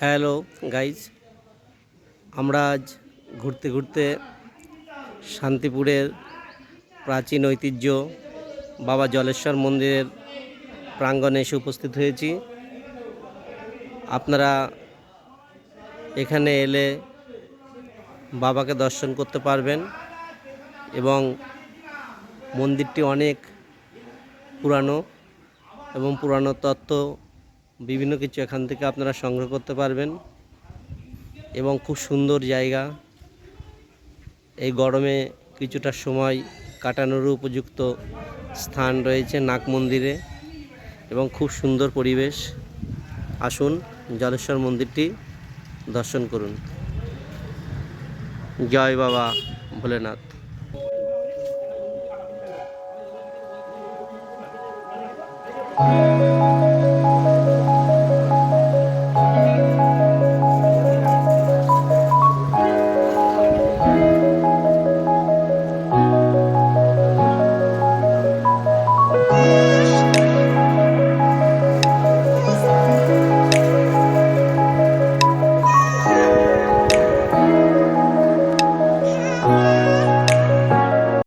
Hello guys আমরা আজ ঘুরতে ঘুরতে শান্তিপুরের প্রাচীন ঐতিহ্য বাবা জলেশ্বর মন্দিরের প্রাঙ্গণে এসে উপস্থিত হয়েছি। আপনারা এখানে এলে বাবাকে দর্শন করতে পারবেন এবং মন্দিরটি অনেক পুরানো এবং পুরানো তত্ত্ব বিভিন্ন কিছু এখান থেকে আপনারা সংগ্রহ করতে পারবেন এবং খুব সুন্দর জায়গা। এই গরমে কিছুটা সময় কাটানোর উপযুক্ত স্থান রয়েছে নাগ মন্দিরে এবং খুব সুন্দর পরিবেশ। আসুন জলেশ্বর মন্দিরটি দর্শন করুন। জয় বাবা ভোলেনাথ। Thank